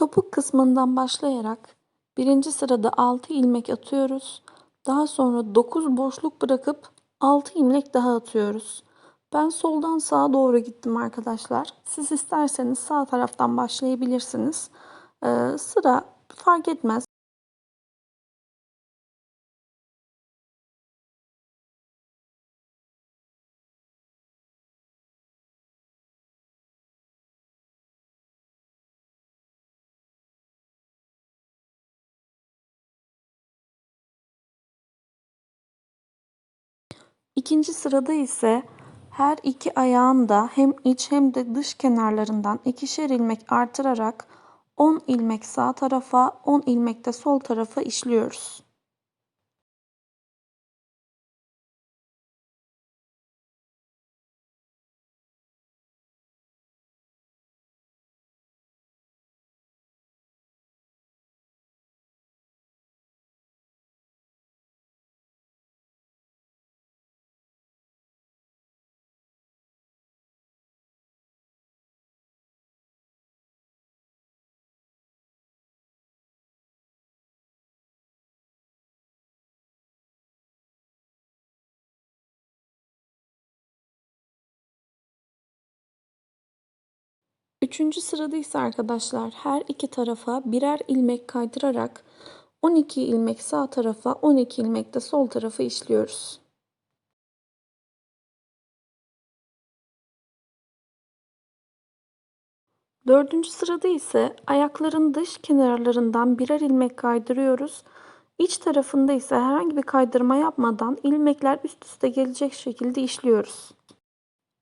Topuk kısmından başlayarak birinci sırada 6 ilmek atıyoruz. Daha sonra 9 boşluk bırakıp 6 ilmek daha atıyoruz. Ben soldan sağa doğru gittim arkadaşlar. Siz isterseniz sağ taraftan başlayabilirsiniz. Ee, sıra fark etmez. İkinci sırada ise her iki ayağın da hem iç hem de dış kenarlarından ikişer ilmek artırarak 10 ilmek sağ tarafa 10 ilmek de sol tarafa işliyoruz. Üçüncü sırada ise arkadaşlar her iki tarafa birer ilmek kaydırarak 12 ilmek sağ tarafa 12 ilmek de sol tarafa işliyoruz. Dördüncü sırada ise ayakların dış kenarlarından birer ilmek kaydırıyoruz. İç tarafında ise herhangi bir kaydırma yapmadan ilmekler üst üste gelecek şekilde işliyoruz.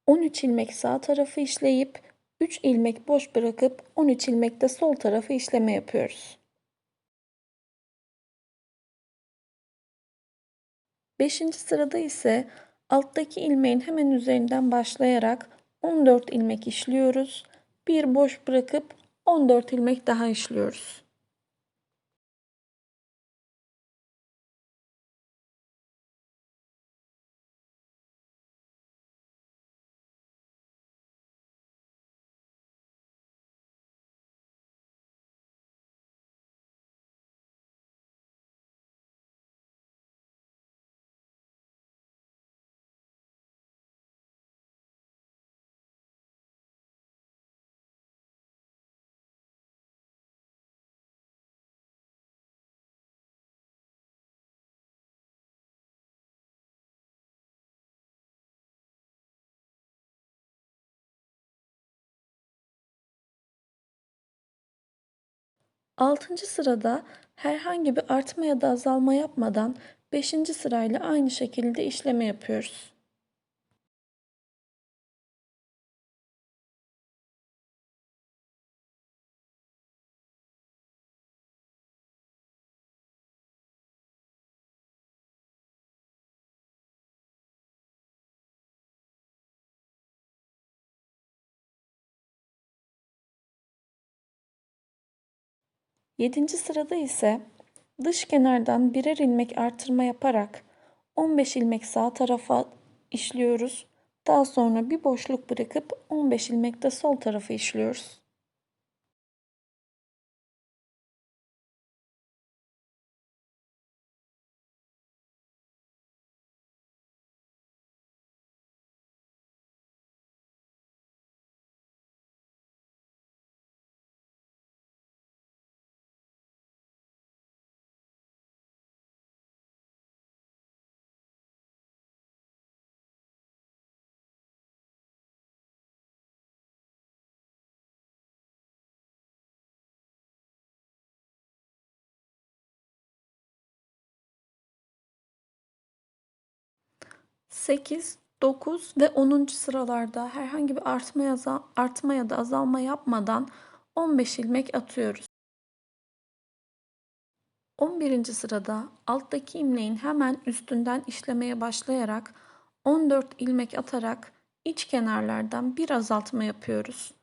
13 ilmek sağ tarafı işleyip 3 ilmek boş bırakıp 13 ilmek de sol tarafı işleme yapıyoruz. 5. sırada ise alttaki ilmeğin hemen üzerinden başlayarak 14 ilmek işliyoruz. Bir boş bırakıp 14 ilmek daha işliyoruz. Altıncı sırada herhangi bir artma ya da azalma yapmadan beşinci sırayla aynı şekilde işleme yapıyoruz. Yedinci sırada ise dış kenardan birer ilmek artırma yaparak 15 ilmek sağ tarafa işliyoruz. Daha sonra bir boşluk bırakıp 15 ilmek de sol tarafa işliyoruz. Sekiz, dokuz ve onuncu sıralarda herhangi bir artma ya, da, artma ya da azalma yapmadan 15 ilmek atıyoruz. 11. sırada alttaki ilmeğin hemen üstünden işlemeye başlayarak 14 ilmek atarak iç kenarlardan bir azaltma yapıyoruz.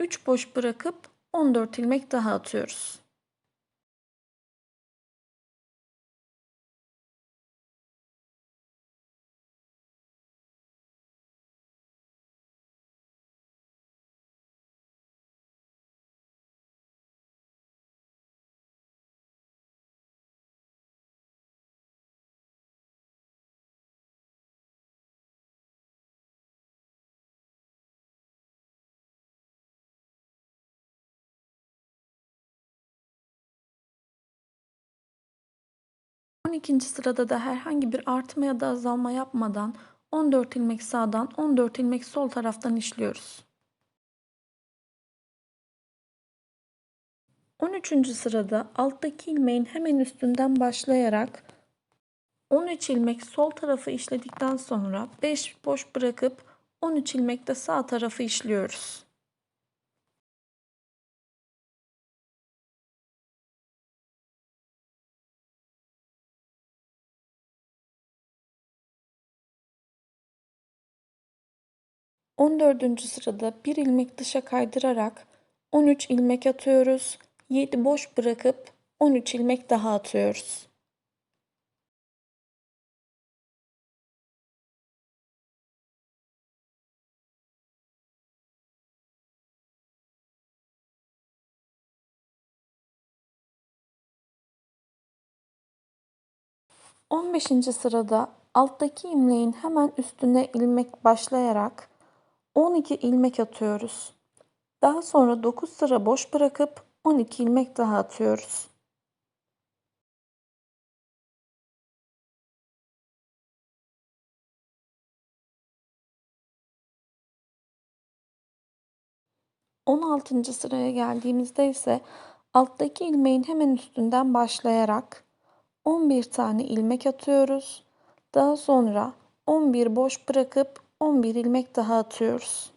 3 boş bırakıp 14 ilmek daha atıyoruz. 12. sırada da herhangi bir artma ya da azalma yapmadan 14 ilmek sağdan 14 ilmek sol taraftan işliyoruz. 13. sırada alttaki ilmeğin hemen üstünden başlayarak 13 ilmek sol tarafı işledikten sonra 5 boş bırakıp 13 ilmek de sağ tarafı işliyoruz. On dördüncü sırada bir ilmek dışa kaydırarak 13 ilmek atıyoruz. 7 boş bırakıp 13 ilmek daha atıyoruz. On beşinci sırada alttaki ilmeğin hemen üstüne ilmek başlayarak 12 ilmek atıyoruz. Daha sonra 9 sıra boş bırakıp 12 ilmek daha atıyoruz. On altıncı sıraya geldiğimizde ise alttaki ilmeğin hemen üstünden başlayarak 11 tane ilmek atıyoruz. Daha sonra 11 boş bırakıp 11 ilmek daha atıyoruz.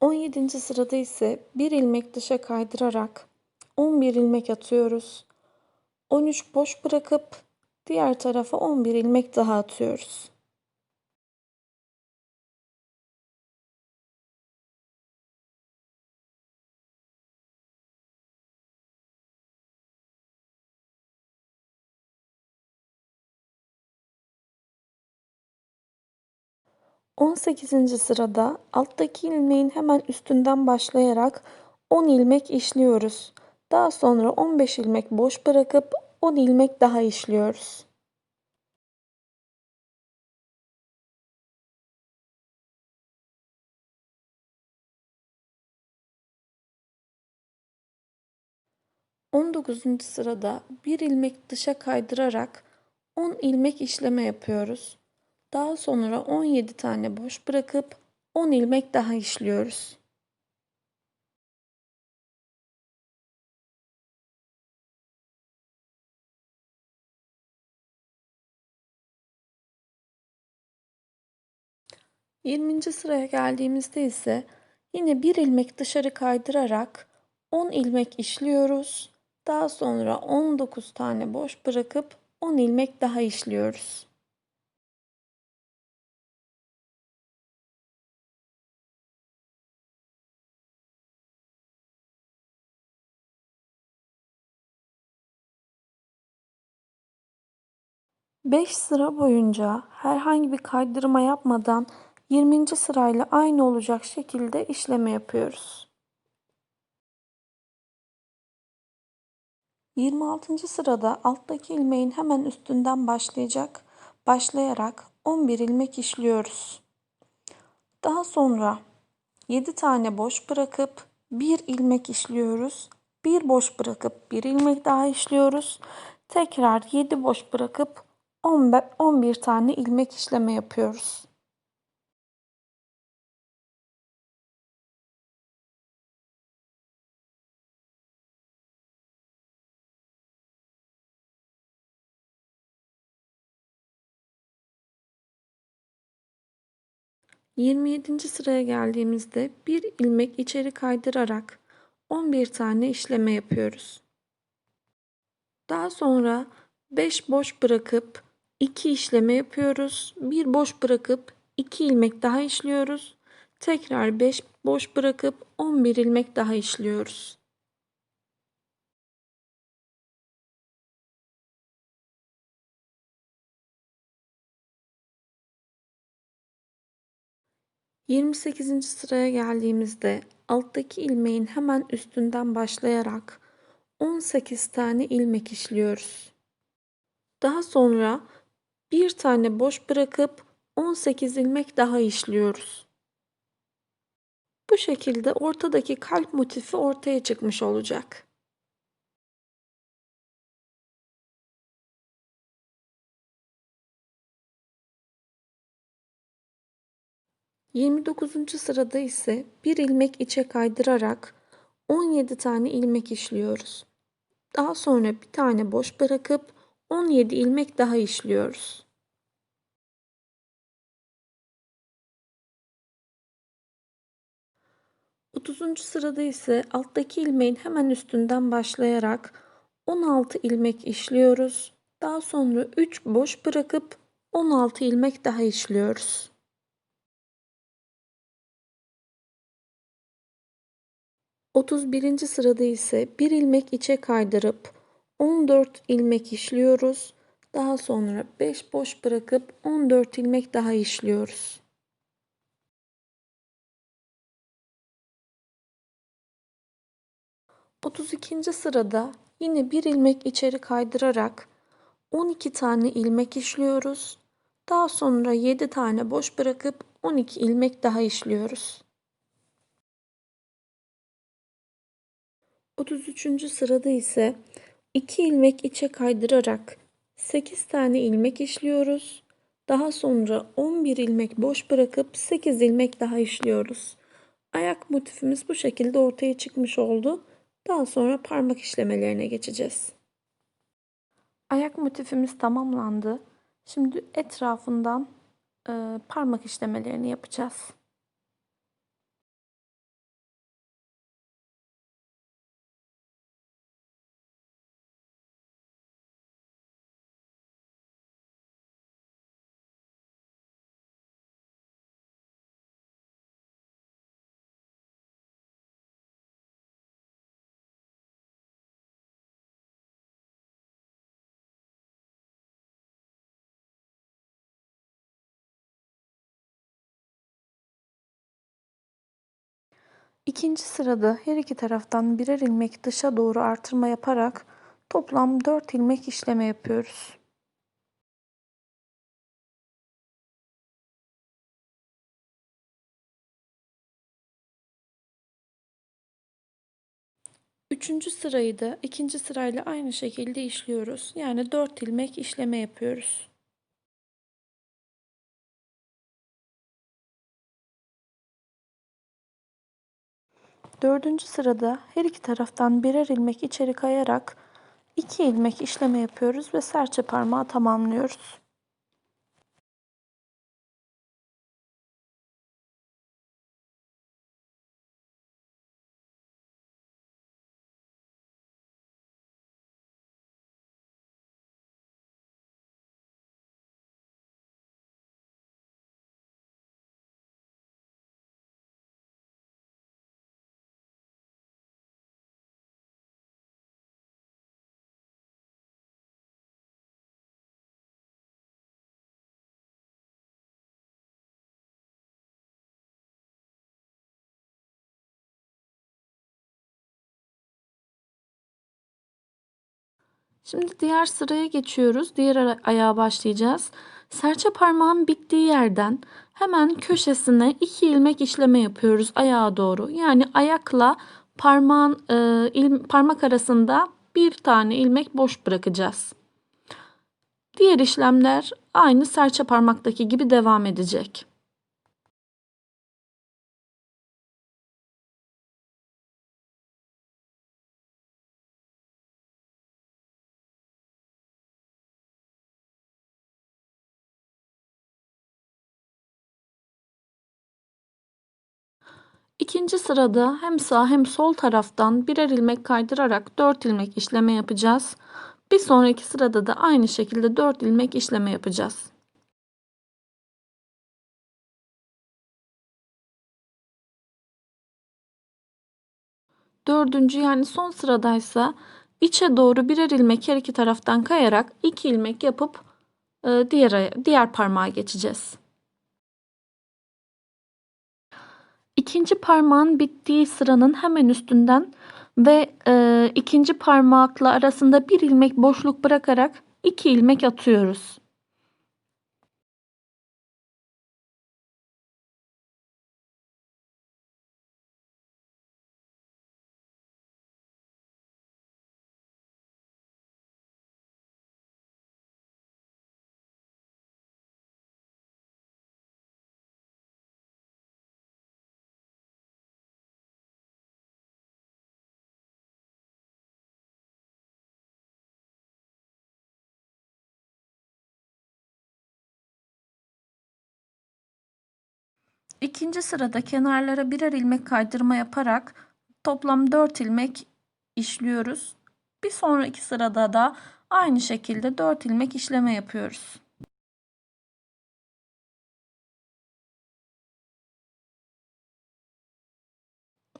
On yedinci sırada ise bir ilmek dışa kaydırarak 11 ilmek atıyoruz. 13 boş bırakıp diğer tarafa 11 ilmek daha atıyoruz. On sekizinci sırada alttaki ilmeğin hemen üstünden başlayarak 10 ilmek işliyoruz. Daha sonra 15 ilmek boş bırakıp 10 ilmek daha işliyoruz. On dokuzuncu sırada bir ilmek dışa kaydırarak 10 ilmek işleme yapıyoruz. Daha sonra 17 tane boş bırakıp 10 ilmek daha işliyoruz. Yirminci sıraya geldiğimizde ise yine bir ilmek dışarı kaydırarak 10 ilmek işliyoruz. Daha sonra 19 tane boş bırakıp 10 ilmek daha işliyoruz. Beş sıra boyunca herhangi bir kaydırma yapmadan 20. sırayla aynı olacak şekilde işleme yapıyoruz. 26. sırada alttaki ilmeğin hemen üstünden başlayacak, başlayarak 11 ilmek işliyoruz. Daha sonra 7 tane boş bırakıp 1 ilmek işliyoruz. 1 boş bırakıp 1 ilmek daha işliyoruz. Tekrar 7 boş bırakıp 11 tane ilmek işleme yapıyoruz. Yirmi yedinci sıraya geldiğimizde bir ilmek içeri kaydırarak 11 tane işleme yapıyoruz. Daha sonra 5 boş bırakıp 2 işleme yapıyoruz. Bir boş bırakıp 2 ilmek daha işliyoruz. Tekrar 5 boş bırakıp 11 ilmek daha işliyoruz. Yirmi sekizinci sıraya geldiğimizde alttaki ilmeğin hemen üstünden başlayarak 18 tane ilmek işliyoruz. Daha sonra bir tane boş bırakıp 18 ilmek daha işliyoruz. Bu şekilde ortadaki kalp motifi ortaya çıkmış olacak. Yirmi dokuzuncu sırada ise bir ilmek içe kaydırarak 17 tane ilmek işliyoruz. Daha sonra bir tane boş bırakıp 17 ilmek daha işliyoruz. 30. sırada ise alttaki ilmeğin hemen üstünden başlayarak 16 ilmek işliyoruz. Daha sonra 3 boş bırakıp 16 ilmek daha işliyoruz. Otuz birinci sırada ise bir ilmek içe kaydırıp 14 ilmek işliyoruz. Daha sonra 5 boş bırakıp 14 ilmek daha işliyoruz. 32. sırada yine bir ilmek içeri kaydırarak 12 tane ilmek işliyoruz. Daha sonra 7 tane boş bırakıp 12 ilmek daha işliyoruz. 33. sırada ise 2 ilmek içe kaydırarak 8 tane ilmek işliyoruz. Daha sonra 11 ilmek boş bırakıp 8 ilmek daha işliyoruz. Ayak motifimiz bu şekilde ortaya çıkmış oldu. Daha sonra parmak işlemelerine geçeceğiz. Ayak motifimiz tamamlandı. Şimdi etrafından e, parmak işlemelerini yapacağız. İkinci sırada her iki taraftan birer ilmek dışa doğru artırma yaparak toplam 4 ilmek işleme yapıyoruz. Üçüncü sırayı da ikinci sırayla aynı şekilde işliyoruz. Yani 4 ilmek işleme yapıyoruz. Dördüncü sırada her iki taraftan birer ilmek içeri kayarak iki ilmek işleme yapıyoruz ve serçe parmağı tamamlıyoruz. Şimdi diğer sıraya geçiyoruz. Diğer ayağa başlayacağız. Serçe parmağın bittiği yerden hemen köşesine iki ilmek işleme yapıyoruz ayağa doğru. Yani ayakla parmağın e, il, parmak arasında bir tane ilmek boş bırakacağız. Diğer işlemler aynı serçe parmaktaki gibi devam edecek. İkinci sırada hem sağ hem sol taraftan birer ilmek kaydırarak 4 ilmek işleme yapacağız. Bir sonraki sırada da aynı şekilde 4 ilmek işleme yapacağız. Dördüncü yani son sıradaysa içe doğru birer ilmek her iki taraftan kayarak 2 ilmek yapıp e, diğer diğer parmağa geçeceğiz. İkinci parmağın bittiği sıranın hemen üstünden ve e, ikinci parmakla arasında bir ilmek boşluk bırakarak iki ilmek atıyoruz. İkinci sırada kenarlara birer ilmek kaydırma yaparak toplam 4 ilmek işliyoruz. Bir sonraki sırada da aynı şekilde 4 ilmek işleme yapıyoruz.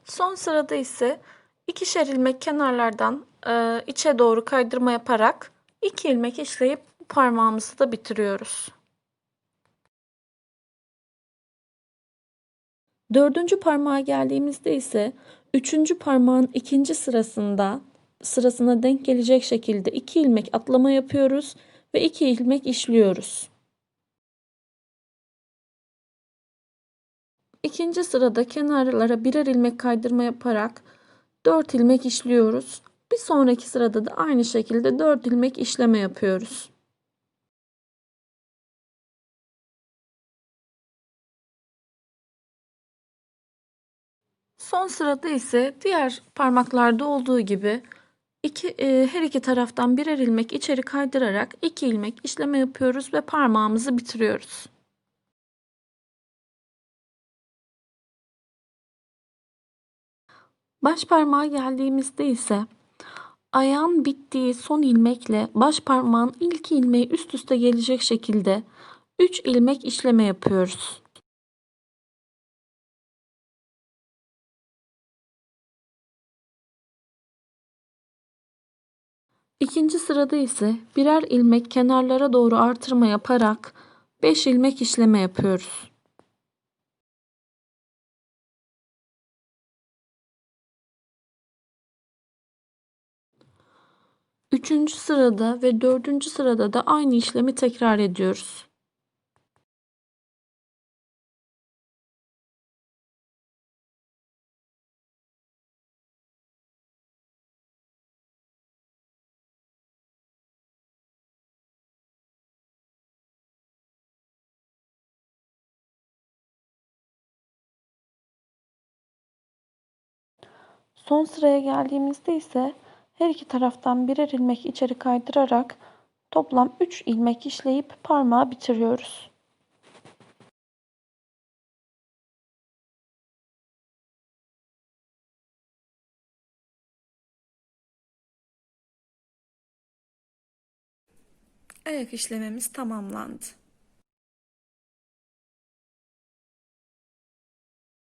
Son sırada ise ikişer ilmek kenarlardan e, içe doğru kaydırma yaparak 2 ilmek işleyip parmağımızı da bitiriyoruz. Dördüncü parmağa geldiğimizde ise üçüncü parmağın ikinci sırasında sırasına denk gelecek şekilde iki ilmek atlama yapıyoruz ve iki ilmek işliyoruz. İkinci sırada kenarlara birer ilmek kaydırma yaparak 4 ilmek işliyoruz. Bir sonraki sırada da aynı şekilde 4 ilmek işleme yapıyoruz. Son sırada ise diğer parmaklarda olduğu gibi iki, e, her iki taraftan birer ilmek içeri kaydırarak iki ilmek işleme yapıyoruz ve parmağımızı bitiriyoruz. Baş parmağa geldiğimizde ise ayağın bittiği son ilmekle baş parmağın ilk ilmeği üst üste gelecek şekilde 3 ilmek işleme yapıyoruz. İkinci sırada ise birer ilmek kenarlara doğru artırma yaparak 5 ilmek işleme yapıyoruz. Üçüncü sırada ve dördüncü sırada da aynı işlemi tekrar ediyoruz. Son sıraya geldiğimizde ise her iki taraftan birer ilmek içeri kaydırarak toplam 3 ilmek işleyip parmağı bitiriyoruz. Ayak işlememiz tamamlandı.